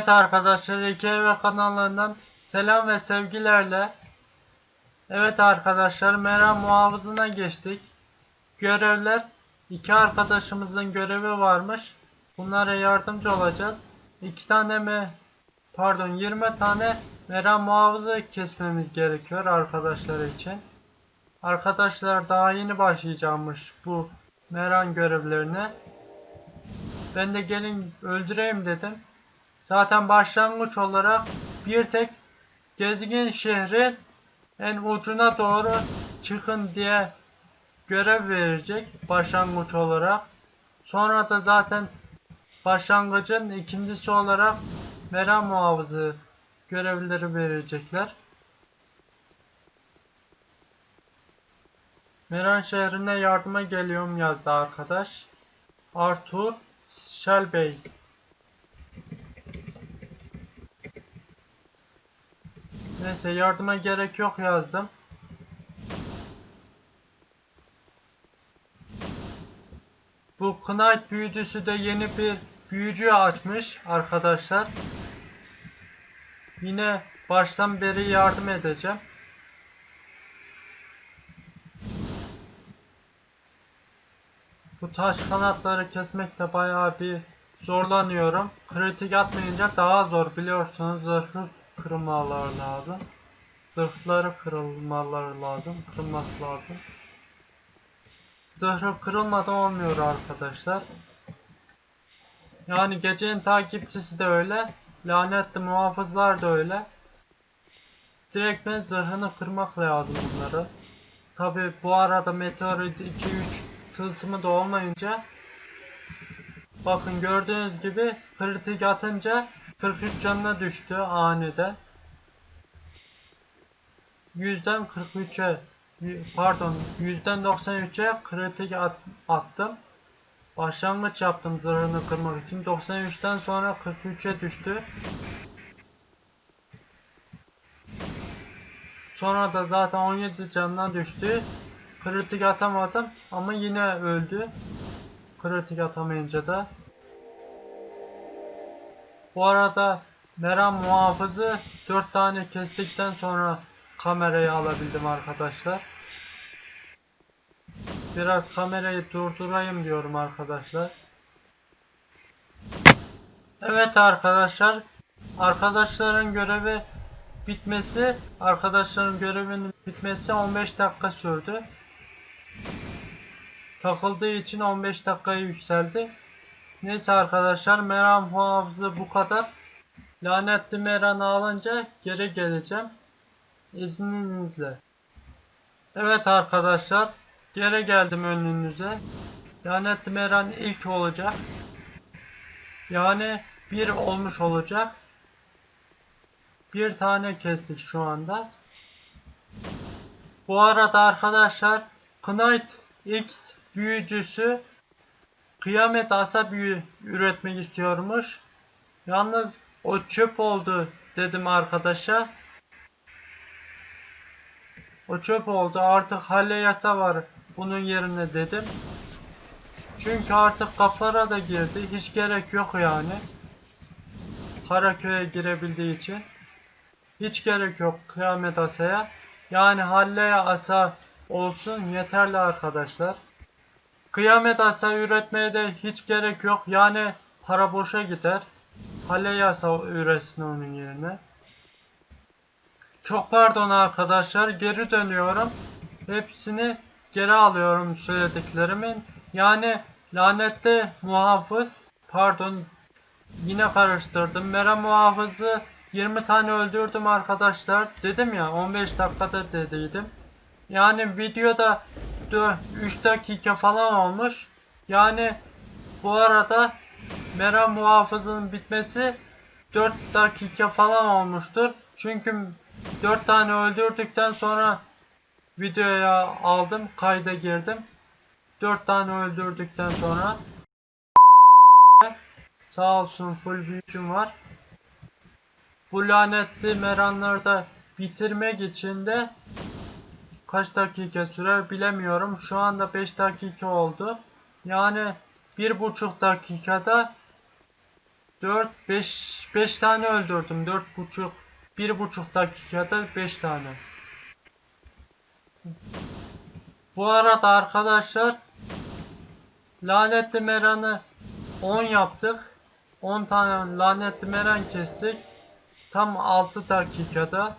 Evet arkadaşlar ve kanallarından selam ve sevgilerle Evet arkadaşlar Meram muhafızına geçtik. Görevler iki arkadaşımızın görevi varmış. Bunlara yardımcı olacağız. İki tane mi pardon 20 tane Meram muhafızı kesmemiz gerekiyor arkadaşlar için. Arkadaşlar daha yeni başlayacakmış bu Meran görevlerine. Ben de gelin öldüreyim dedim. Zaten başlangıç olarak bir tek gezgin şehrin en ucuna doğru çıkın diye görev verecek başlangıç olarak. Sonra da zaten başlangıcın ikincisi olarak Meram Muhafızı görevleri verecekler. Meran şehrine yardıma geliyorum yazdı arkadaş. Arthur Shelby. Neyse yardıma gerek yok yazdım. Bu Knight büyücüsü de yeni bir büyücü açmış arkadaşlar. Yine baştan beri yardım edeceğim. Bu taş kanatları kesmekte bayağı bir zorlanıyorum. Kritik atmayınca daha zor biliyorsunuz zırhı kırmaları lazım. Zırhları kırılmaları lazım. Kırılması lazım. Zırhı kırılmadan olmuyor arkadaşlar. Yani gecenin takipçisi de öyle. Lanetli muhafızlar da öyle. Direkt ben zırhını kırmak lazım bunları. Tabi bu arada meteorit 2-3 tılsımı da olmayınca Bakın gördüğünüz gibi kritik atınca 43 canına düştü aniden. 100'den 43'e pardon 100'den 93'e kritik at, attım. Başlangıç yaptım zırhını kırmak için. 93'ten sonra 43'e düştü. Sonra da zaten 17 canına düştü. Kritik atamadım ama yine öldü. Kritik atamayınca da. Bu arada Meram muhafızı 4 tane kestikten sonra kamerayı alabildim arkadaşlar. Biraz kamerayı durdurayım diyorum arkadaşlar. Evet arkadaşlar. Arkadaşların görevi bitmesi, arkadaşların görevinin bitmesi 15 dakika sürdü. Takıldığı için 15 dakikaya yükseldi. Neyse arkadaşlar Meram muhafızı bu kadar. Lanetli Meran'ı alınca geri geleceğim. İzninizle. Evet arkadaşlar geri geldim önünüze. Lanetli Meran ilk olacak. Yani bir olmuş olacak. Bir tane kestik şu anda. Bu arada arkadaşlar Knight X büyücüsü kıyamet asa büyü üretmek istiyormuş. Yalnız o çöp oldu dedim arkadaşa. O çöp oldu artık halle yasa var bunun yerine dedim. Çünkü artık kafara da girdi hiç gerek yok yani. Karaköy'e girebildiği için. Hiç gerek yok kıyamet asaya. Yani halle asa olsun yeterli arkadaşlar. Kıyamet asa üretmeye de hiç gerek yok. Yani para boşa gider. Hale yasa üretsin onun yerine. Çok pardon arkadaşlar. Geri dönüyorum. Hepsini geri alıyorum söylediklerimin. Yani lanetli muhafız pardon yine karıştırdım. Mera muhafızı 20 tane öldürdüm arkadaşlar. Dedim ya 15 dakikada dediydim. Yani videoda 3 dakika falan olmuş. Yani bu arada Mera muhafızının bitmesi 4 dakika falan olmuştur. Çünkü 4 tane öldürdükten sonra videoya aldım, kayda girdim. 4 tane öldürdükten sonra sağ olsun full büyücüm var. Bu lanetli meranları da bitirmek için de kaç dakika sürer bilemiyorum. Şu anda 5 dakika oldu. Yani bir buçuk dakikada 4 5 5 tane öldürdüm. 4 buçuk 1 buçuk dakikada 5 tane. Bu arada arkadaşlar lanetli meranı 10 yaptık. 10 tane lanetli meran kestik. Tam 6 dakikada.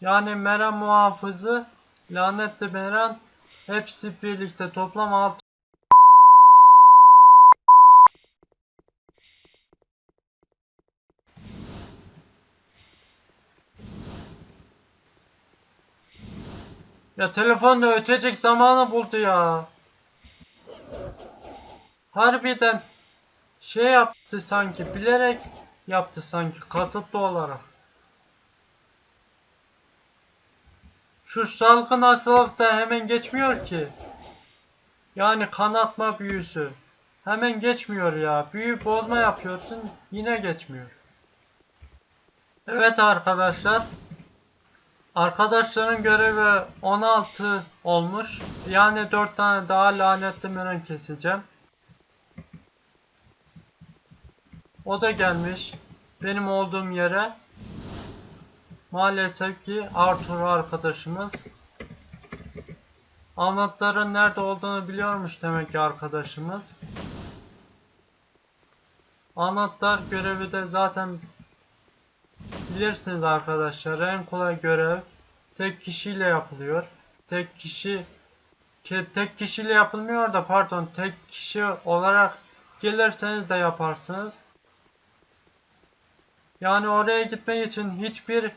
Yani meran muhafızı, lanetli meran hepsi birlikte toplam 6 Ya telefon da ötecek zamanı buldu ya. Harbiden şey yaptı sanki bilerek yaptı sanki kasıtlı olarak. Şu salgın hastalık hemen geçmiyor ki. Yani kanatma büyüsü. Hemen geçmiyor ya. Büyü bozma yapıyorsun yine geçmiyor. Evet arkadaşlar. Arkadaşların görevi 16 olmuş. Yani 4 tane daha lanetli meran keseceğim. O da gelmiş benim olduğum yere. Maalesef ki Arthur arkadaşımız anahtarın nerede olduğunu biliyormuş demek ki arkadaşımız. Anahtar görevi de zaten bilirsiniz arkadaşlar en kolay görev tek kişiyle yapılıyor. Tek kişi ke- tek kişiyle yapılmıyor da pardon tek kişi olarak gelirseniz de yaparsınız. Yani oraya gitmek için hiçbir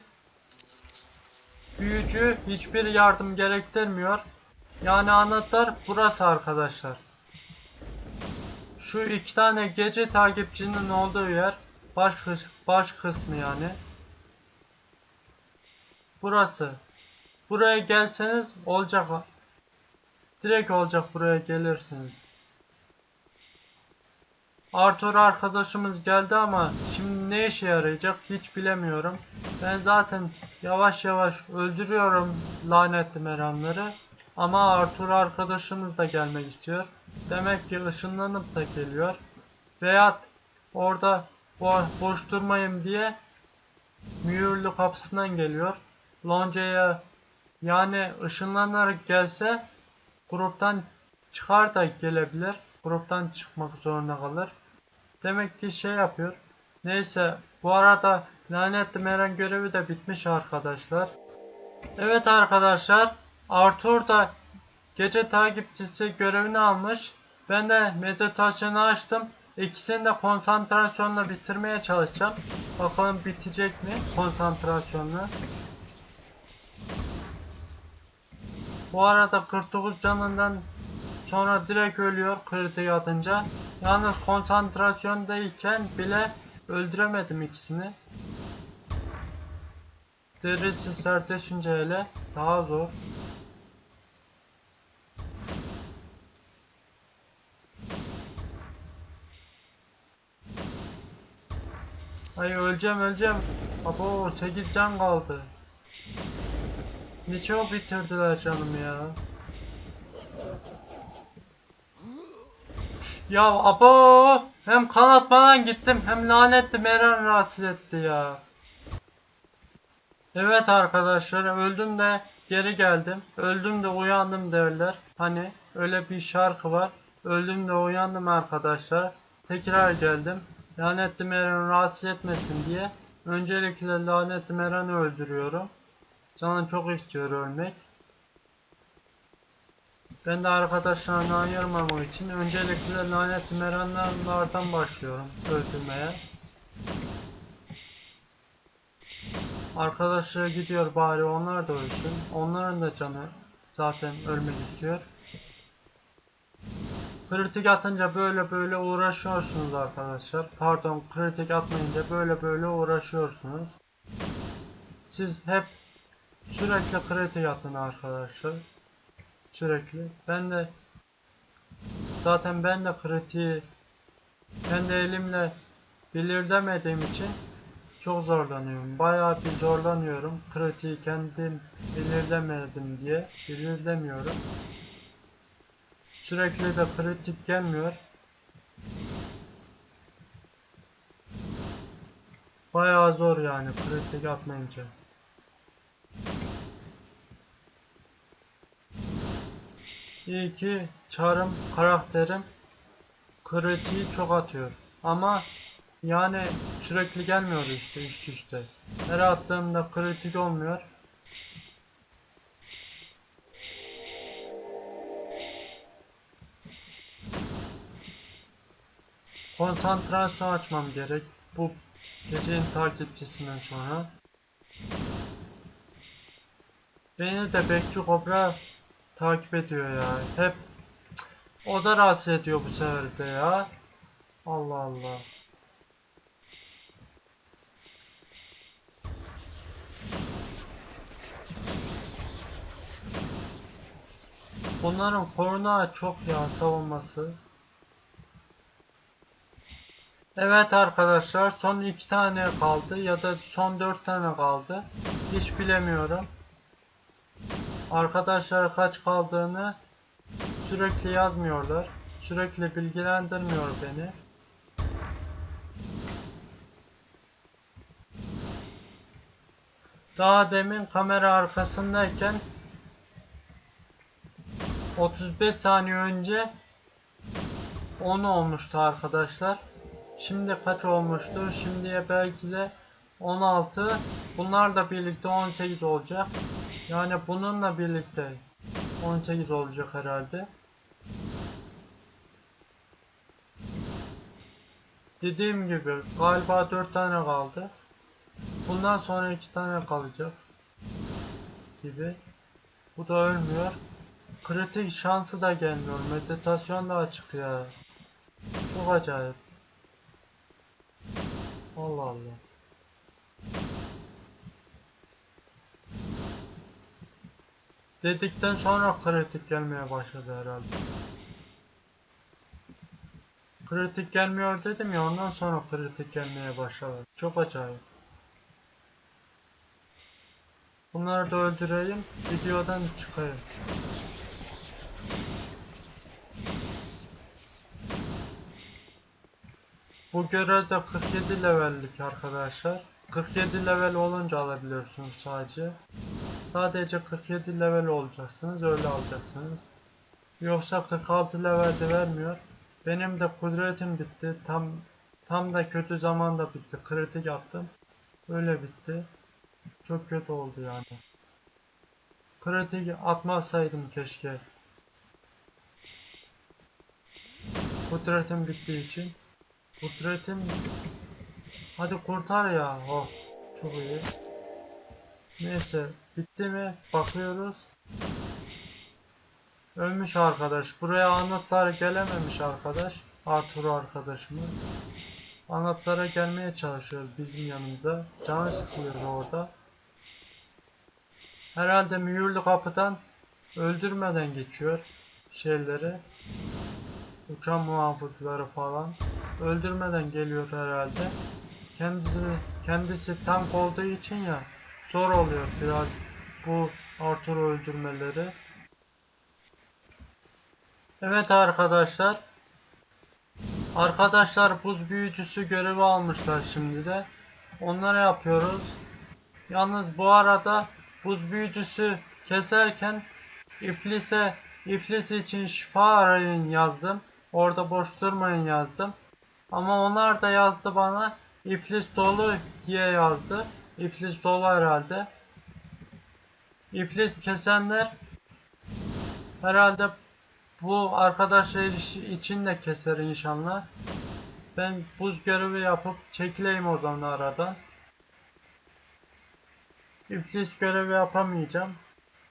büyücü hiçbir yardım gerektirmiyor. Yani anahtar burası arkadaşlar. Şu iki tane gece takipçinin olduğu yer baş, baş kısmı yani. Burası. Buraya gelseniz olacak. Direkt olacak buraya gelirsiniz. Arthur arkadaşımız geldi ama şimdi ne işe yarayacak hiç bilemiyorum. Ben zaten yavaş yavaş öldürüyorum lanetli meramları. Ama Arthur arkadaşımız da gelmek istiyor. Demek ki ışınlanıp da geliyor. Veyahut orada bo boş durmayayım diye mühürlü kapısından geliyor. Lonca'ya yani ışınlanarak gelse gruptan çıkar da gelebilir. Gruptan çıkmak zorunda kalır. Demek ki şey yapıyor. Neyse bu arada lanetli meran görevi de bitmiş arkadaşlar. Evet arkadaşlar Arthur da gece takipçisi görevini almış. Ben de meditasyonu açtım. İkisini de konsantrasyonla bitirmeye çalışacağım. Bakalım bitecek mi konsantrasyonla. Bu arada 49 canından sonra direkt ölüyor kritiği atınca. Yalnız konsantrasyondayken bile öldüremedim ikisini. Derisi sertleşince hele daha zor. Ay öleceğim öleceğim. Abo 8 can kaldı. Ne çok bitirdiler canım ya. Ya abo hem kanatmadan gittim hem lanetli Meran rahatsız etti ya. Evet arkadaşlar öldüm de geri geldim. Öldüm de uyandım derler. Hani öyle bir şarkı var. Öldüm de uyandım arkadaşlar. Tekrar geldim. Lanetli Meran'ı rahatsız etmesin diye. Öncelikle lanetli Meran'ı öldürüyorum. Canım çok istiyor ölmek. Ben de arkadaşlarına ayırmamak için öncelikle lanetli Meranlardan başlıyorum öldürmeye. Arkadaşları gidiyor bari onlar da ölsün. Onların da canı zaten ölmek istiyor. Kritik atınca böyle böyle uğraşıyorsunuz arkadaşlar. Pardon kritik atmayınca böyle böyle uğraşıyorsunuz. Siz hep sürekli kritik atın arkadaşlar. Sürekli. Ben de zaten ben de kritiği kendi elimle belirlemediğim için çok zorlanıyorum. Bayağı bir zorlanıyorum. Kritiği kendim belirlemedim diye belirlemiyorum. Sürekli de kritik gelmiyor. Bayağı zor yani kritik atmayınca. İyi ki çarım karakterim kritiği çok atıyor. Ama yani sürekli gelmiyor işte üst üste. Her attığımda kritik olmuyor. Konsantrasyon açmam gerek bu gecenin takipçisinden sonra. Beni de Bekçi Kobra takip ediyor ya. Hep o da rahatsız ediyor bu sefer de ya. Allah Allah. Bunların koruna çok ya savunması. Evet arkadaşlar son iki tane kaldı ya da son dört tane kaldı. Hiç bilemiyorum. Arkadaşlar kaç kaldığını sürekli yazmıyorlar. Sürekli bilgilendirmiyor beni. Daha demin kamera arkasındayken 35 saniye önce 10 olmuştu arkadaşlar. Şimdi kaç olmuştur? Şimdiye belki de 16. Bunlar da birlikte 18 olacak. Yani bununla birlikte 18 olacak herhalde. Dediğim gibi galiba 4 tane kaldı. Bundan sonra 2 tane kalacak. Gibi. Bu da ölmüyor. Kritik şansı da gelmiyor. Meditasyon da açık ya. Çok acayip. Allah Allah. Dedikten sonra kritik gelmeye başladı herhalde. Kritik gelmiyor dedim ya ondan sonra kritik gelmeye başladı. Çok acayip. Bunları da öldüreyim. Videodan çıkayım. Bu görevde 47 levellik arkadaşlar. 47 level olunca alabiliyorsunuz sadece. Sadece 47 level olacaksınız öyle alacaksınız. Yoksa 46 levelde vermiyor. Benim de kudretim bitti. Tam tam da kötü zamanda bitti. Kritik attım. Öyle bitti. Çok kötü oldu yani. Kritik atmasaydım keşke. Kudretim bittiği için. Kudretim Hadi kurtar ya. Oh. Çok iyi. Neyse. Bitti mi? Bakıyoruz. Ölmüş arkadaş. Buraya anahtar gelememiş arkadaş. Arthur arkadaşımız. Anahtar'a gelmeye çalışıyor bizim yanımıza. Canı sıkılıyor orada. Herhalde mühürlü kapıdan öldürmeden geçiyor şeyleri. Uçan muhafızları falan. Öldürmeden geliyor herhalde. Kendisi kendisi tank olduğu için ya zor oluyor biraz bu Arthur'u öldürmeleri. Evet arkadaşlar. Arkadaşlar buz büyücüsü görevi almışlar şimdi de. Onları yapıyoruz. Yalnız bu arada buz büyücüsü keserken iflise iflis için şifa arayın yazdım. Orada boş durmayın yazdım. Ama onlar da yazdı bana iflis dolu diye yazdı. İflis dolu herhalde. İflis kesenler herhalde bu arkadaşlar için de keser inşallah. Ben buz görevi yapıp çekileyim o zaman aradan. İflis görevi yapamayacağım.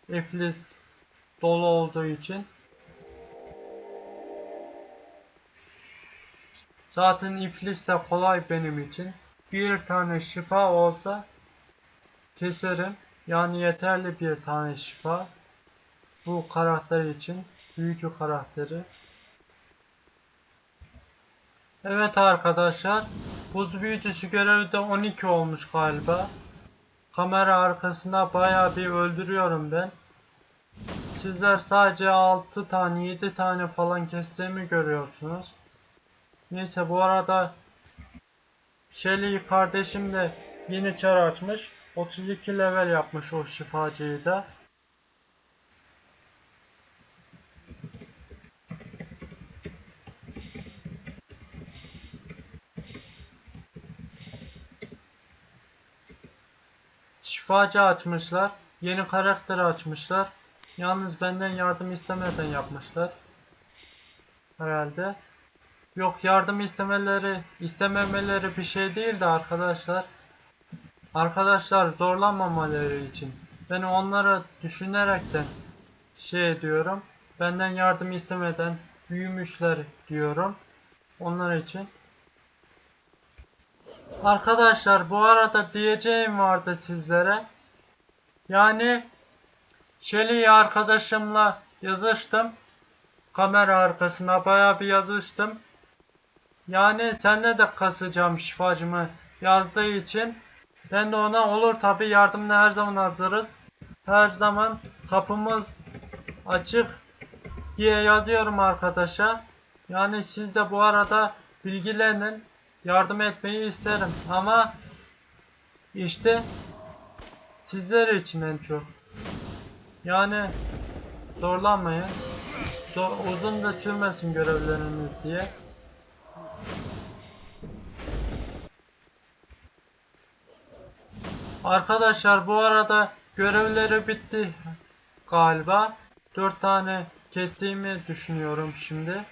İflis dolu olduğu için. Zaten iflis de kolay benim için. Bir tane şifa olsa keserim. Yani yeterli bir tane şifa. Bu karakter için. Büyücü karakteri. Evet arkadaşlar. Buz büyücüsü görevi de 12 olmuş galiba. Kamera arkasında bayağı bir öldürüyorum ben. Sizler sadece 6 tane 7 tane falan kestiğimi görüyorsunuz. Neyse bu arada Shelly kardeşim de yeni çar açmış. 32 level yapmış o şifacıyı da. Şifacı açmışlar. Yeni karakter açmışlar. Yalnız benden yardım istemeden yapmışlar. Herhalde. Yok yardım istemeleri, istememeleri bir şey değildi arkadaşlar. Arkadaşlar zorlanmamaları için. Ben onları düşünerekten şey diyorum. Benden yardım istemeden büyümüşler diyorum. Onlar için. Arkadaşlar bu arada diyeceğim vardı sizlere. Yani Shelly arkadaşımla yazıştım. Kamera arkasına bayağı bir yazıştım. Yani senle de kasacağım şifacımı yazdığı için ben de ona olur tabi yardımına her zaman hazırız. Her zaman kapımız açık diye yazıyorum arkadaşa. Yani siz de bu arada bilgilenin. Yardım etmeyi isterim ama işte sizler için en çok. Yani zorlanmayın. Zor, uzun da sürmesin görevleriniz diye. Arkadaşlar bu arada görevleri bitti galiba. 4 tane kestiğimi düşünüyorum şimdi.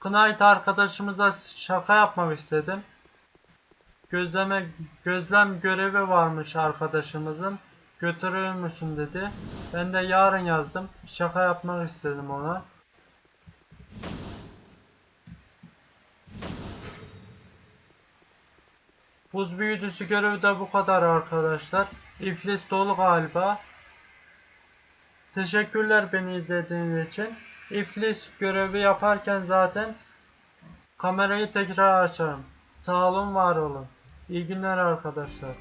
Knight arkadaşımıza şaka yapmak istedim. Gözleme gözlem görevi varmış arkadaşımızın. Götürür müsün dedi. Ben de yarın yazdım. Şaka yapmak istedim ona. Buz büyücüsü görevi de bu kadar arkadaşlar. İflis dolu galiba. Teşekkürler beni izlediğiniz için. İflis görevi yaparken zaten kamerayı tekrar açarım. Sağ olun var olun. İyi günler arkadaşlar.